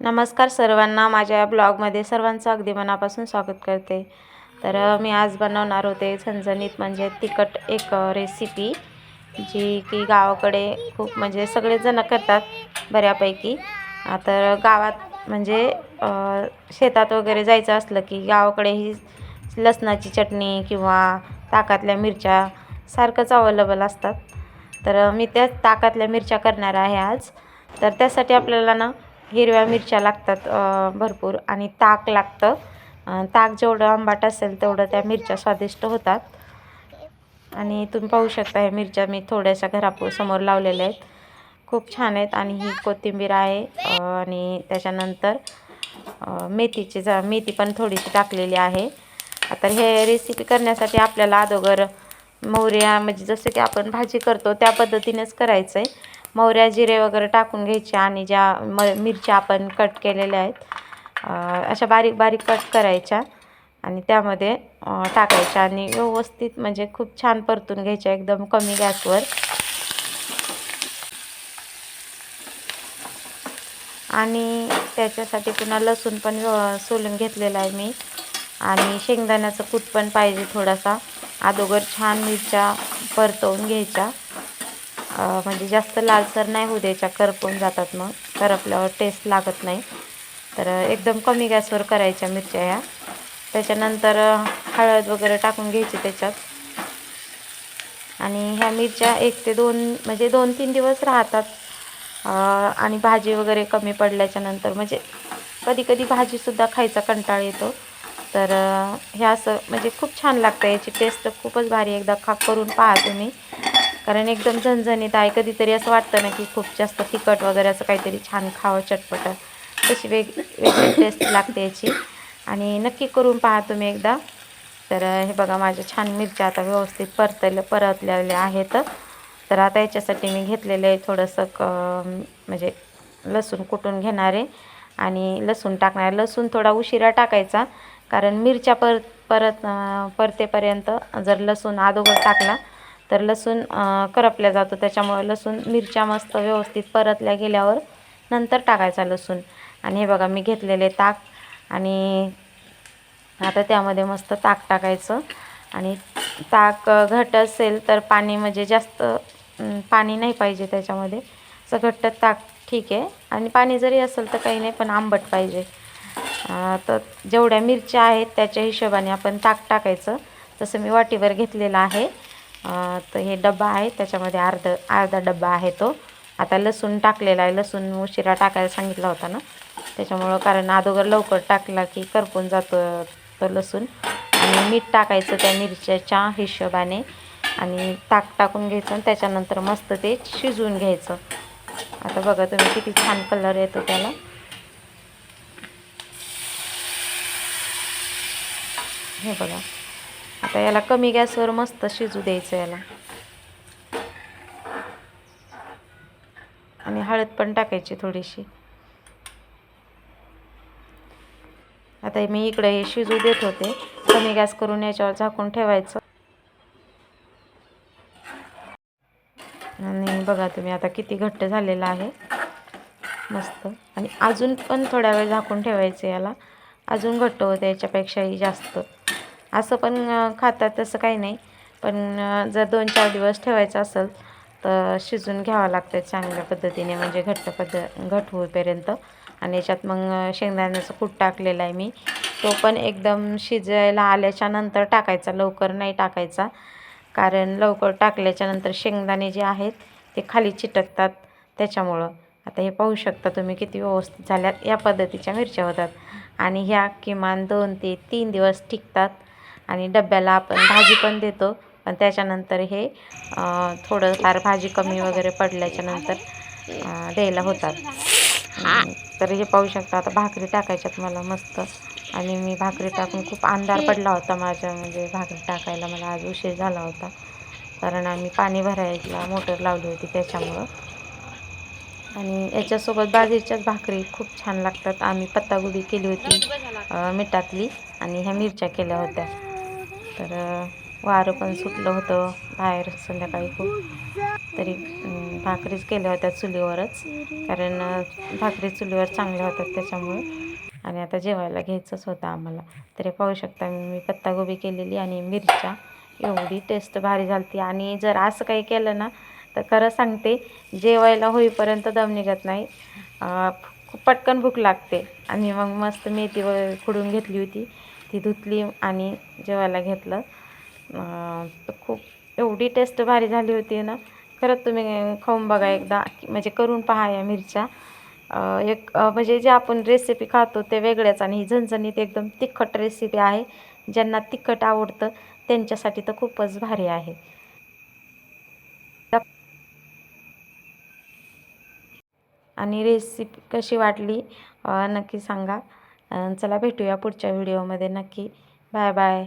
नमस्कार सर्वांना. माझ्या ब्लॉगमध्ये सर्वांचं अगदी मनापासून स्वागत करते. तर मी आज बनवणार होते झणझणीत म्हणजे तिखट एक रेसिपी जी की गावाकडे खूप म्हणजे सगळेजणं करतात बऱ्यापैकी. तर गावात म्हणजे शेतात वगैरे जायचं असलं की गावाकडे ही लसणाची चटणी किंवा ताकातल्या मिरच्या सारखंच अवेलेबल असतात. तर मी त्याच ताकातल्या मिरच्या करणार आहे आज. तर त्यासाठी आपल्याला ना हिरव्या मिरच्या लागतात भरपूर आणि ताक लागतं. ताक जेवढं आंबाट असेल तेवढं त्या मिरच्या स्वादिष्ट होतात. आणि तुम्ही पाहू शकता ह्या मिरच्या मी थोड्याशा घरापो समोर लावलेल्या आहेत. खूप छान आहेत आणि ही कोथिंबीर आहे आणि त्याच्यानंतर मेथीची जा मेथी पण थोडीशी टाकलेली आहे. आता हे रेसिपी करण्यासाठी आपल्याला अगोदर मोहऱ्या म्हणजे जसं की आपण भाजी करतो त्या पद्धतीनेच करायचं आहे मोहऱ्या जिरे वगैरे टाकून घ्यायचे आणि ज्या म मिरच्या आपण कट केलेल्या आहेत अशा बारीक बारीक कट करायच्या आणि त्यामध्ये टाकायच्या आणि व्यवस्थित म्हणजे खूप छान परतून घ्यायच्या एकदम कमी गॅसवर. आणि त्याच्यासाठी पुन्हा लसूण पण व्यव सोलून घेतलेला आहे मी. आणि शेंगदाण्याचं कूट पण पाहिजे थोडासा. अगोदर छान मिरच्या परतवून घ्यायच्या. म्हणजे जास्त लालसर नाही होऊ द्यायच्या करपून जातात मग. करपल्यावर टेस्ट लागत नाही. तर एकदम कमी गॅसवर करायच्या मिरच्या ह्या. त्याच्यानंतर हळद वगैरे टाकून घ्यायची त्याच्यात. आणि ह्या मिरच्या एक ते दोन म्हणजे दोन तीन दिवस राहतात. आणि भाजी वगैरे कमी पडल्याच्या नंतर म्हणजे कधी कधी भाजीसुद्धा खायचा कंटाळ येतो. तर ह्या असं म्हणजे खूप छान लागतं. याची टेस्ट तर खूपच भारी एकदा खा करून पहा तुम्ही. कारण एकदम झणझणीत आहे. कधीतरी असं वाटतं ना की खूप जास्त तिखट वगैरे असं काहीतरी छान खावं चटपट. तशी वेग वेगळी टेस्ट लागते याची. आणि नक्की करून पहा तुम्ही एकदा. तर हे बघा माझ्या छान मिरच्या आता व्यवस्थित परतल्या परतलेल्या आहेत. तर आता याच्यासाठी मी घेतलेलं आहे थोडंसं क म्हणजे लसूण कुटून घेणारे आणि लसूण टाकणार लसूण थोडा उशिरा टाकायचा. कारण मिरच्या पर परत परतेपर्यंत जर लसूण अदोगर टाकला तर लसूण करपल्या जातो. त्याच्यामुळं लसूण मिरच्या मस्त व्यवस्थित परतल्या गेल्यावर नंतर टाकायचा लसूण. आणि हे बघा मी घेतलेले ताक आणि आता त्यामध्ये मस्त ताक टाकायचं. आणि ताक घट घट्ट असेल तर पाणी म्हणजे जास्त पाणी नाही पाहिजे त्याच्यामध्ये. असं घट्ट ताक ठीक आहे. आणि पाणी जरी असेल तर काही नाही पण आंबट पाहिजे. तर जेवढ्या मिरच्या आहेत त्याच्या हिशोबाने आपण ताक टाकायचं. तसं मी वाटीवर घेतलेलं आहे. तर हे डबा आहे त्याच्यामध्ये अर्ध अर्धा डब्बा आहे तो. आता लसूण टाकलेला आहे लसूण उशिरा टाकायला सांगितला होता ना. त्याच्यामुळं कारण अगोदर लवकर टाकला की करपून जातो तो लसूण. आणि मीठ टाकायचं त्या मिरच्याच्या हिशोबाने. आणि ताक टाकून घ्यायचं आणि त्याच्यानंतर मस्त ते शिजवून घ्यायचं. आता बघा तुम्ही किती छान कलर येतो त्याला. हे बघा. आता याला कमी गॅसवर मस्त शिजू द्यायचं याला. आणि हळद पण टाकायची थोडीशी. आता मी इकडे हे शिजू देत होते. कमी गॅस करून याच्यावर झाकून ठेवायचं. आणि बघा तुम्ही आता किती घट्ट झालेलं आहे. मस्त. आणि अजून पण थोड्या वेळ झाकून ठेवायचं याला. अजून घट्ट होतं याच्यापेक्षाही जास्त. असं पण खातात तसं काही नाही. पण जर दोन चार दिवस ठेवायचं असेल तर शिजून घ्यावं लागतं चांगल्या पद्धतीने म्हणजे घट्ट पद्ध घट होईपर्यंत. आणि याच्यात मग शेंगदाण्याचं कूट टाकलेला आहे मी. तो पण एकदम शिजायला आल्याच्यानंतर टाकायचा लवकर नाही टाकायचा. कारण लवकर टाकल्याच्यानंतर शेंगदाणे जे आहेत ते खाली चिटकतात त्याच्यामुळं. आता हे पाहू शकता तुम्ही किती व्यवस्थित झाल्यात. या पद्धतीच्या मिरच्या होतात. आणि ह्या किमान दोन ते तीन दिवस टिकतात. आणि डब्याला आपण भाजी पण देतो. पण त्याच्यानंतर हे थोडंफार भाजी कमी वगैरे पडल्याच्यानंतर द्यायला होतात. तर हे पाहू शकता आता भाकरी टाकायच्यात मला मस्त. आणि मी भाकरी टाकून खूप अंधार पडला होता माझ्या म्हणजे भाकरी टाकायला मला आज उशीर झाला होता. कारण आम्ही पाणी भरायला मोटर लावली होती त्याच्यामुळं. आणि याच्यासोबत बाजरीच्याच भाकरी खूप छान लागतात. आम्ही पत्तागोबी केली होती मिठातली. आणि ह्या मिरच्या केल्या होत्या. तर वारं पण सुटलं होतं बाहेर संध्याकाळी खूप. तरी भाकरीच केल्या होत्या चुलीवरच. कारण भाकरी चुलीवर चांगल्या होतात त्याच्यामुळे. आणि आता जेवायला घ्यायचंच होतं आम्हाला. तरी पाहू शकता मी पत्तागोबी केलेली आणि मिरच्या. एवढी टेस्ट भारी झालती. आणि जर असं काही केलं ना तर खरं सांगते जेवायला होईपर्यंत दम निघत नाही. खूप पटकन भूक लागते. आणि मग मस्त मेथी वगैरे खुडून घेतली होती. ती धुतली आणि जेवायला घेतलं. तर खूप एवढी टेस्ट भारी झाली होती ना. खरंच तुम्ही खाऊन बघा एकदा म्हणजे करून पहा या मिरच्या. एक म्हणजे जे आपण रेसिपी खातो ते वेगळ्याच आणि ही झणझणीत एकदम तिखट रेसिपी आहे. ज्यांना तिखट आवडतं त्यांच्यासाठी तर खूपच भारी आहे. आणि रेसिपी कशी वाटली नक्की सांगा. चला भेटूया पुढच्या व्हिडिओमध्ये नक्की. Bye bye